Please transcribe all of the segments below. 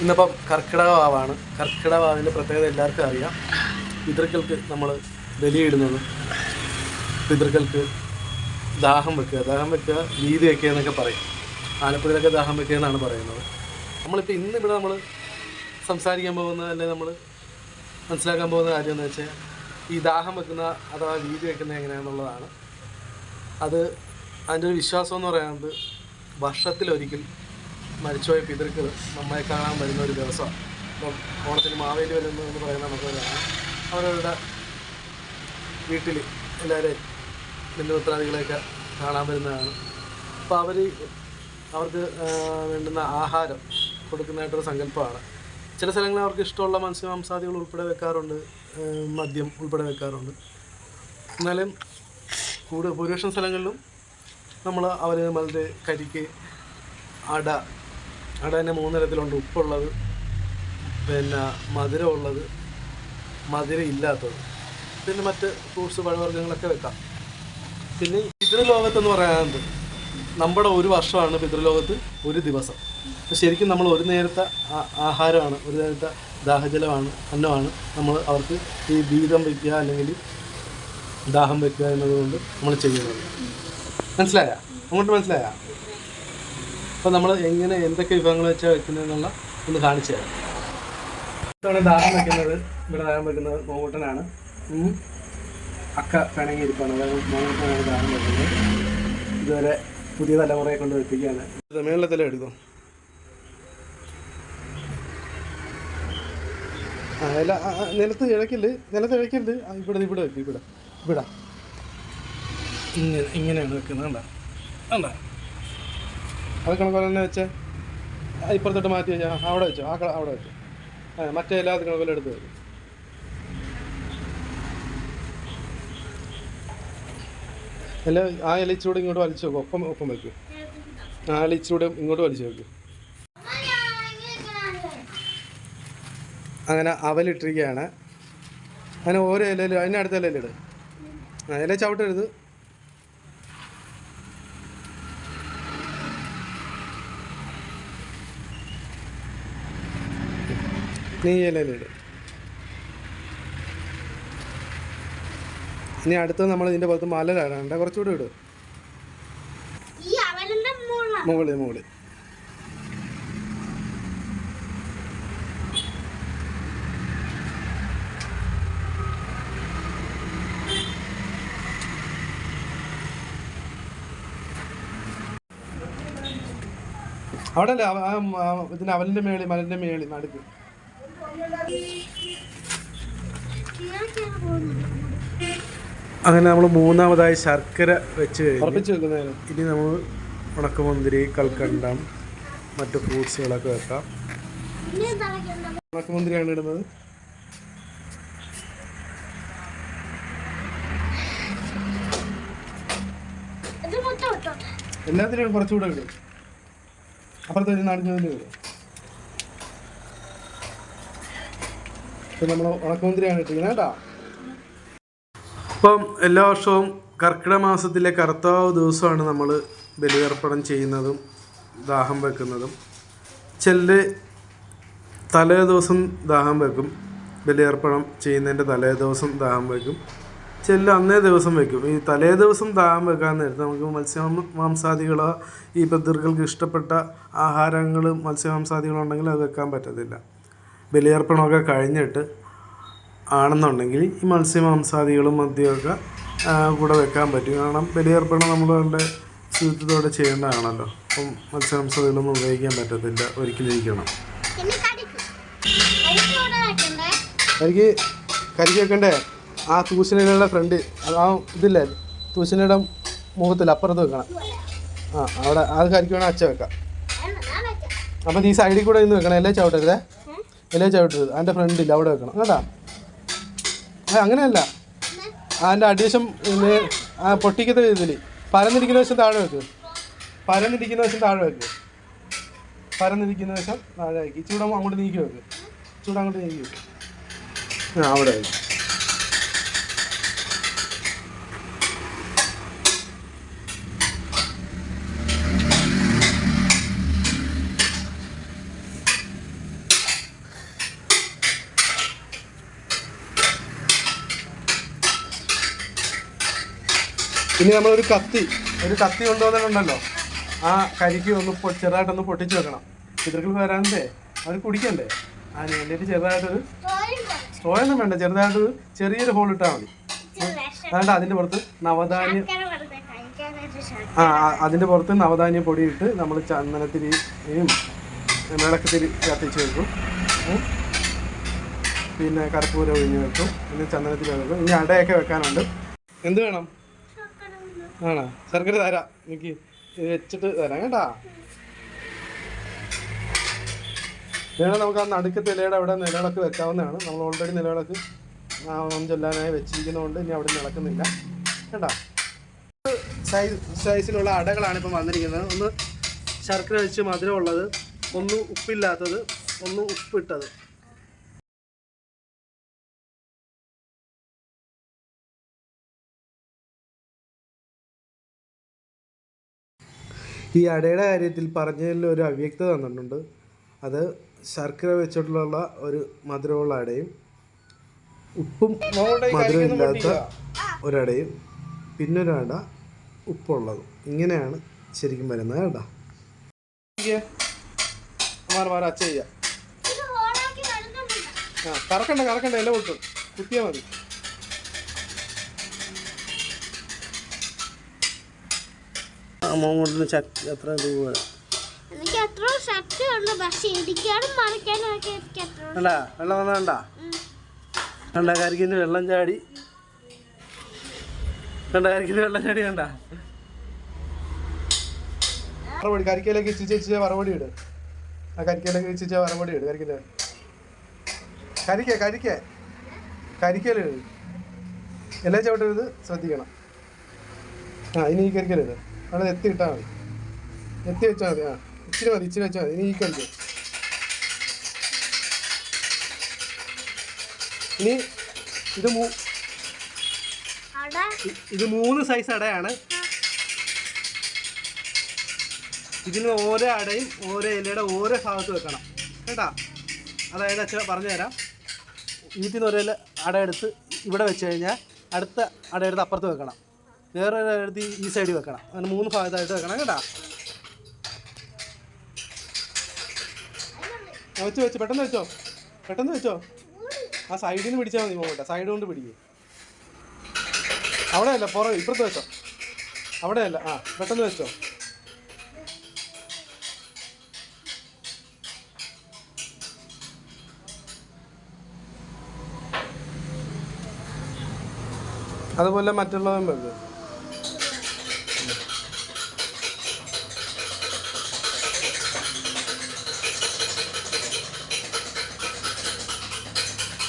ഇന്നിപ്പം കർക്കിടക വാവാണ് കർക്കിടക വാവിന്റെ പ്രത്യേകത എല്ലാവർക്കും അറിയാം. പിതൃക്കൾക്ക് നമ്മൾ ബലിയിടുന്നതും. പിതൃക്കൾക്ക് ദാഹം വെക്കുക. ദാഹം വെക്കുക വീതി വെക്കുക എന്നൊക്കെ പറയും. ആലപ്പുഴയിലൊക്കെ ദാഹം വെക്കുക എന്നാണ് പറയുന്നത്. നമ്മളിപ്പോൾ ഇന്ന് ഇവിടെ നമ്മൾ സംസാരിക്കാൻ പോകുന്ന അല്ലെങ്കിൽ നമ്മൾ മനസ്സിലാക്കാൻ പോകുന്ന കാര്യം എന്ന് വെച്ചാൽ ഈ ദാഹം വെക്കുന്ന അഥവാ വീതി വെക്കുന്ന എങ്ങനെയാണെന്നുള്ളതാണ്. അത് അതിന്റെ ഒരു വിശ്വാസം എന്ന് പറയുന്നത് വർഷത്തിലൊരിക്കൽ മരിച്ചുപോയ പിതൃക്കൾ നമ്മളെ കാണാൻ വരുന്ന ഒരു ദിവസം. ഇപ്പം ഓണത്തിന് മാവേലി വരുന്നു എന്ന് പറയുന്ന നമുക്കറിയാം അവരവരുടെ വീട്ടിൽ എല്ലാവരെയും ബന്ധുപത്രാദികളെയൊക്കെ കാണാൻ വരുന്നതാണ്. അപ്പോൾ അവർ അവർക്ക് വേണ്ടുന്ന ആഹാരം കൊടുക്കുന്നതായിട്ടൊരു സങ്കല്പമാണ്. ചില സ്ഥലങ്ങളിൽ അവർക്ക് ഇഷ്ടമുള്ള മത്സ്യമാംസാദികൾ ഉൾപ്പെടെ വെക്കാറുണ്ട് മദ്യം ഉൾപ്പെടെ വെക്കാറുണ്ട്. എന്നാലും കൂടുതൽ ഭൂരിപക്ഷം സ്ഥലങ്ങളിലും നമ്മൾ അവർ നമ്മളുടെ കരിക്ക് അട അട തന്നെ മൂന്ന് തരത്തിലുണ്ട്. ഉപ്പുള്ളത് പിന്നെ മധുരമുള്ളത് മധുരം ഇല്ലാത്തത് പിന്നെ മറ്റ് ഫ്രൂട്ട്സ് പഴവർഗങ്ങളൊക്കെ വെക്കാം. പിന്നെ പിതൃലോകത്തെന്ന് പറയാനുണ്ട് നമ്മുടെ ഒരു വർഷമാണ് പിതൃലോകത്ത് ഒരു ദിവസം. ശരിക്കും നമ്മൾ ഒരു നേരത്തെ ആഹാരമാണ് ഒരു നേരത്തെ ദാഹജലമാണ് അന്നമാണ് നമ്മൾ അവർക്ക് ഈ ദീപം വയ്ക്കുക അല്ലെങ്കിൽ ദാഹം വയ്ക്കുക എന്നതുകൊണ്ട് നമ്മൾ ചെയ്യുന്നത്. മനസ്സിലായ? അങ്ങോട്ട് മനസ്സിലായ? അപ്പോൾ നമ്മൾ എങ്ങനെ എന്തൊക്കെ വിഭവങ്ങൾ വെച്ചാൽ വെക്കുന്നതെന്നുള്ള ഒന്ന് കാണിച്ചു തരാം. ഇത്തവണ ദാഹം വെക്കുന്നത്. ഇവിടെ ദാഹം വെക്കുന്നത് മോങ്ങൂട്ടനാണ് അക്ക അക്ക പിണങ്ങിയിരിപ്പാണ് അതായത് മോങ്ങൂട്ടനാണ് ദാഹം വെക്കുന്നത്. ഇതുവരെ പുതിയ തലമുറയെ കൊണ്ട് വെപ്പിക്കുകയാണ്. മേളത്തിലെ എടുക്കും അല്ല നിലത്ത് ഇഴക്കില്ല? നിലത്ത് കിഴക്കില്ല ഇവിടെ ഇവിടെ വെക്കും ഇവിടെ. ഇവിടെ. ഇങ്ങനെ ഇങ്ങനെയാണ് വെക്കുന്നത്. കണ്ട? കണ്ട? അത് കണക്കോലെ തന്നെ വെച്ചേ ഇപ്പുറത്തോട്ട് മാറ്റി വെച്ചാൽ അവിടെ വെച്ചോ ആ അവിടെ വെച്ചോ. ആ മറ്റേ എല്ലാ കണക്കോലെ എടുത്ത് വരും അല്ല ആ എലിച്ചൂടെ ഇങ്ങോട്ട് വലിച്ചു വെക്കും ഒപ്പം ഒപ്പം വെക്കും. ആ എലിച്ചൂടെ ഇങ്ങോട്ട് വലിച്ചു വെക്കും. അങ്ങനെ അവലിട്ടിരിക്കുകയാണ്. അങ്ങനെ ഓരോ ഇലയിലും അതിന്റെ അടുത്ത ഇലയിലിട് ആ ഇല ചവിട്ടരുത്. നീ ഈ ഇലയിലിട് ഇനി അടുത്ത് നമ്മൾ ഇതിന്റെ പുറത്ത് മലരാണ് കുറച്ചുകൂടി ഇട്. മുകളിൽ മുകളിൽ. അവിടെ അല്ലേ ഇതിന് അവലിന്റെ മേളി മലന്റെ മേളി നടുക്ക്. അങ്ങനെ നമ്മൾ മൂന്നാമതായി ശർക്കര വെച്ച് കഴിഞ്ഞു ഇനി നമ്മൾ ഉണക്കമുന്തിരി കൽക്കണ്ടം മറ്റു ഫ്രൂട്ട്സുകളൊക്കെ വെക്കാം. ഉണക്കമുന്തിരിയാണ് ഇടുന്നത്. എല്ലാത്തിനും കുറച്ചുകൂടെ ഇടും. അപ്പുറത്ത് ഒരു നാടിഞ്ഞതിന്റെ ഇപ്പം നമ്മൾ ഇപ്പം എല്ലാ വർഷവും കർക്കിട മാസത്തിലെ കർത്താവ് ദിവസമാണ് നമ്മൾ ബലിയർപ്പണം ചെയ്യുന്നതും ദാഹം വെക്കുന്നതും. ചില തലേ ദിവസം ദാഹം വെക്കും. ബലിയർപ്പണം ചെയ്യുന്നതിന്റെ തലേ ദിവസം ദാഹം വെക്കും. ചില അന്നേ ദിവസം വെക്കും. ഈ തലേ ദിവസം ദാഹം വെക്കാൻ നേരത്ത് നമുക്ക് മത്സ്യ മാംസാദികളോ ഈ പദ്ധതികൾക്ക് ഇഷ്ടപ്പെട്ട ആഹാരങ്ങൾ മത്സ്യമാംസാദികളോ ഉണ്ടെങ്കിൽ അത് വെക്കാൻ പറ്റത്തില്ല. ബലിയർപ്പണമൊക്കെ കഴിഞ്ഞിട്ട് ആണെന്നുണ്ടെങ്കിൽ ഈ മത്സ്യമാംസാദികളും മദ്യമൊക്കെ കൂടെ വെക്കാൻ പറ്റും. കാരണം ബലിയർപ്പണം നമ്മളുടെ ശുചിത്വത്തോടെ ചെയ്യേണ്ടതാണല്ലോ. അപ്പം മത്സ്യമാംസാദികളൊന്നും ഉപയോഗിക്കാൻ പറ്റത്തില്ല. ഒരിക്കലിരിക്കണം എനിക്ക് കരിക്ക് വെക്കണ്ടേ? ആ തൂശനിലയുടെ ഫ്രണ്ട് ആ ഇതില്ലേ? തൂശിനയുടെ മുഖത്തിൽ അപ്പുറത്ത് വെക്കണം. ആ അവിടെ അത് കരിക്ക് വേണം അച്ച വെക്കാം. അപ്പം നീ സൈഡിൽ കൂടെ ഇന്ന് വെക്കണം അല്ലേ ചവിട്ടരുതേ? എല്ലേ ചവിട്ടരുത് അതിന്റെ ഫ്രണ്ടിൽ അവിടെ വെക്കണം. കേട്ടാ? അങ്ങനെയല്ല. അതിന്റെ അടിവശം ആ പൊട്ടിക്കത്തെ ഇതിൽ പരന്നിരിക്കുന്ന വശം താഴെ വെക്ക്. പരന്നിരിക്കുന്ന വശം താഴെ വെക്ക്. പരന്നിരിക്കുന്ന വശം താഴെ വെക്ക് ചൂടാകുമ്പോൾ അങ്ങോട്ട് നീക്കി വെക്ക്. ഇച്ചിരി അങ്ങോട്ട് നീക്കി വെക്ക്. ആ അവിടെ വെക്ക്. ഇനി നമ്മളൊരു കത്തി ഒരു കത്തി കൊണ്ടുവന്നിട്ടുണ്ടല്ലോ. ആ കരിക്ക് ഒന്ന് ചെറുതായിട്ടൊന്ന് പൊട്ടിച്ച് വെക്കണം. പിതൃക്കൾ വരാണ്ടേ അവർ കുടിക്കണ്ടേ? അതിന് വേണ്ടിയിട്ട് ചെറുതായിട്ടൊരു സ്ട്രോയൊന്നും വേണ്ട. ചെറുതായിട്ടൊരു ചെറിയൊരു ഹോൾ ഇട്ടാൽ മതി. അതുകൊണ്ട് അതിന്റെ പുറത്ത് നവധാന്യം. ആ അതിന്റെ പുറത്ത് നവധാന്യ പൊടിയിട്ട് നമ്മൾ ചന്ദനത്തിരിയും വിളക്കത്തിരി കത്തിച്ച് വെക്കും. പിന്നെ കർപ്പൂരം ഒഴിഞ്ഞ് വെക്കും. പിന്നെ ചന്ദനത്തിരി വെക്കും. ഇനി അടയൊക്കെ വെക്കാനുണ്ട്. എന്ത് വേണം. ആണോ? ശർക്കര തരാം. എനിക്ക് വെച്ചിട്ട് തരാം കേട്ടാ. വേണം നമുക്ക് ആ നടുക്കത്തെ ഇലയുടെ അവിടെ നിലവിളക്ക് വെക്കാവുന്നതാണ്. നമ്മൾ ഓൾറെഡി നിലവിളക്ക് ചൊല്ലാനായി വെച്ചിരിക്കുന്നതുകൊണ്ട് ഇനി അവിടെ നിളക്കുന്നില്ല കേട്ടാ? സൈസ് സൈസിലുള്ള അടകളാണ് ഇപ്പം വന്നിരിക്കുന്നത്. ഒന്ന് ശർക്കര വെച്ച് മധുരമുള്ളത് ഒന്ന് ഉപ്പില്ലാത്തത് ഒന്ന് ഉപ്പിട്ടത്. ഈ അടയുടെ കാര്യത്തിൽ പറഞ്ഞതിൽ ഒരു അവ്യക്തത തന്നിട്ടുണ്ട് അത് ശർക്കര വെച്ചിട്ടുള്ള ഒരു മധുരമുള്ള അടയും ഉപ്പും മധുരമില്ലാത്ത ഒരടയും പിന്നൊരട അട ഉപ്പുള്ളതും. ഇങ്ങനെയാണ് ശരിക്കും വരുന്നത് കേട്ടോ. ചെയ്യാം. ആ കറക്കണ്ട കറക്കണ്ട എല്ലാം പൊട്ടും. കുത്തിയാൽ മതി. അമ്മൂട്ടിന് ചക്ക എത്ര രൂപ എനിക്ക് എത്ര ശക്തി ഉണ്ട് പക്ഷെ ഇടിക്കാനും മറിക്കാനും ഒക്കെ എനിക്ക് എത്ര അല്ല വെള്ളം വന്ന വേണ്ട. വേണ്ട കരിക്കിന് വെള്ളം ചാടി. വേണ്ട കരിക്കിന് വെള്ളം ചാടി വേണ്ട. മറുപടി കരിക്കയിലേക്ക് ഇച്ചിച്ച് ഇച്ചിച്ച് വറവടി ഇട് ആ കരിക്കയിലേക്ക് ഇച്ചിച്ച് മറുപടി ഇട് കരിക്കിന്റെ കരിക്ക കരിക്ക കരിക്കലിട് എല്ലാ ചവിട്ടരുത് ശ്രദ്ധിക്കണം ആ ഇനി ഈ കരിക്കലിട് അവിടെ എത്തി ഇട്ടാൽ മതി. എത്തി വെച്ചാൽ മതി. ആ ഇച്ചിരി മതി ഇച്ചിരി വെച്ചാൽ മതി. ഇനി ഈ കരിക്ക് ഇനി ഇത് ഇത് മൂന്ന് സൈസ് അടയാണ്. ഇതിന് ഓരോ അടയും ഓരോ ഇലയുടെ ഓരോ ഭാഗത്ത് വെക്കണം. കേട്ടാ? അതായത് അച്ഛൻ പറഞ്ഞു തരാം വീട്ടിൽ നിന്ന് ഒരു അട എടുത്ത് ഇവിടെ വെച്ച് കഴിഞ്ഞാൽ അടുത്ത അടയെടുത്ത് അപ്പുറത്ത് വെക്കണം. വേറെ എടുത്ത് ഈ- സൈഡ് വെക്കണം. അങ്ങനെ മൂന്ന് ഭാഗത്തായിട്ട് വെക്കണം കേട്ടാ. വെച്ചു വെച്ച് പെട്ടെന്ന് വെച്ചോ. പെട്ടെന്ന് വെച്ചോ. ആ സൈഡിൽ നിന്ന് പിടിച്ചാൽ മതി പോകട്ടെ. സൈഡ് കൊണ്ട് പിടിക്കും. അവിടെയല്ല പുറകെ ഇപ്പുറത്ത് വെച്ചോ. അവിടെയല്ല ആ പെട്ടെന്ന് വെച്ചോ. അതുപോലെ മറ്റുള്ളവൻ വെക്കും.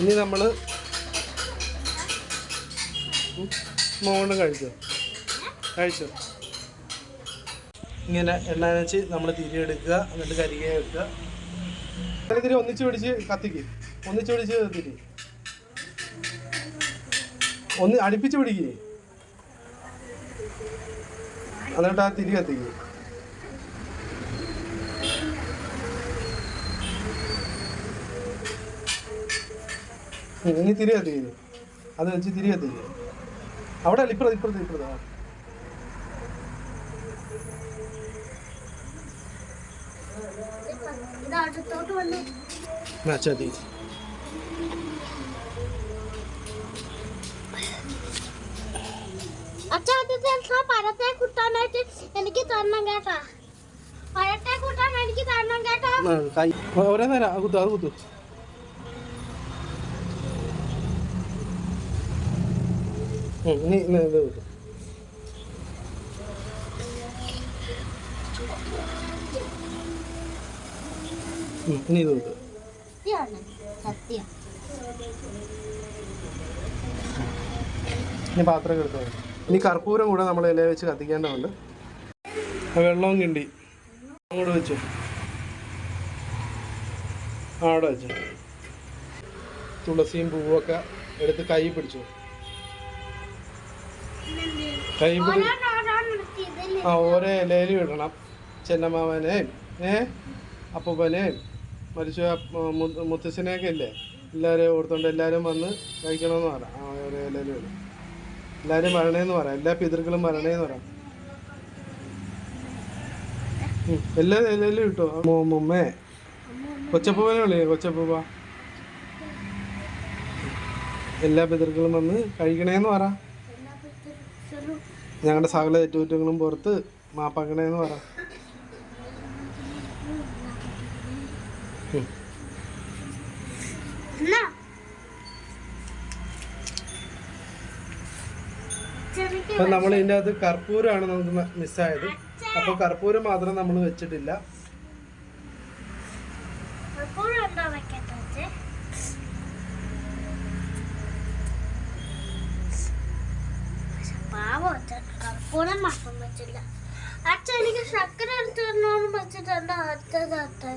ഇനി നമ്മൾ മോണ്ട് കഴിച്ചോ? കഴിച്ചോ? ഇങ്ങനെ എണ്ണ വെച്ച് നമ്മൾ തിരി എടുക്കുക എന്നിട്ട് കരിക വെക്കുക. തിരി ഒന്നിച്ച് പിടിച്ച് കത്തിക്ക്. ഒന്നിച്ച് പിടിച്ച് തിരി. ഒന്ന് അടുപ്പിച്ച് പിടിക്കേ എന്നിട്ട് ആ തിരി കത്തിക്ക്. ഉം, ഇനി തിരി അത് വെച്ച് തിരി കത്തിക്കുക അവിടെ അല്ല ഇപ്പുറത്ത് ഇപ്പുറത്ത് ഇപ്പുറത്ത്. അടുത്തോട്ട് വന്ന് അച്ഛാ തീ അച്ഛാദ്യത്തെ പഴത്തെ കുട്ടാനായിട്ട് എനിക്ക് തരണം കേട്ടാ. പഴത്തെ കുട്ടാൻ എനിക്ക് തരണം കേട്ടാ. ഒരേ നേരം അത് കുത്തു അത് കുത്തു. ഇനി ഇത് ഇനി സത്യമാണ് സത്യം. ഇനി പാത്രം എടുത്തോ? ഇനി കർപ്പൂരം കൂടെ നമ്മൾ ഇല വെച്ച് കത്തിക്കേണ്ടതുണ്ട്. വെള്ളവും കിണ്ടി. അങ്ങോട്ട് വെച്ചു. അവിടെ വെച്ചു. തുളസിയും പൂവൊക്കെ എടുത്ത് കൈ പിടിച്ചു. കൈ ആ ഓരോ ഇലയിലും ഇടണം. ചെന്നമാമനെയും ഏ അപ്പൂപ്പനെയും മരിച്ച മുത്തശ്ശനെയൊക്കെ ഇല്ലേ? എല്ലാവരെയും ഓർത്തുകൊണ്ട് എല്ലാവരും വന്ന് കഴിക്കണമെന്ന് പറയാം ആ ഓരോ ഇലയിലും ഇടും. എല്ലാവരും വരണേന്ന് പറയാം എല്ലാ പിതൃക്കളും വരണേന്ന് പറയാം എല്ലാ ഇലയിലും കിട്ടോ മുമ്മേ കൊച്ചപ്പൂവനെ വിളിയേ കൊച്ചപ്പൂവ എല്ലാ പിതൃക്കളും വന്ന് കഴിക്കണേന്ന് പറ. ഞങ്ങളുടെ സകല ഏറ്റുമുറ്റങ്ങളും പുറത്ത് മാപ്പാക്കണേന്ന് പറ. ഉം. എന്നാ? അപ്പൊ നമ്മൾ ഇതിന്റെ അകത്ത് കർപ്പൂരമാണ് നമുക്ക് മിസ്സായത് അപ്പോൾ കർപ്പൂരം മാത്രം നമ്മൾ വെച്ചിട്ടില്ല. മാത്രം വെച്ചില്ല അച്ഛൻ എനിക്ക് ശർക്കര എടുത്തു തരണമെന്ന് വെച്ചിട്ടുണ്ട്. അടുത്തത് അച്ഛൻ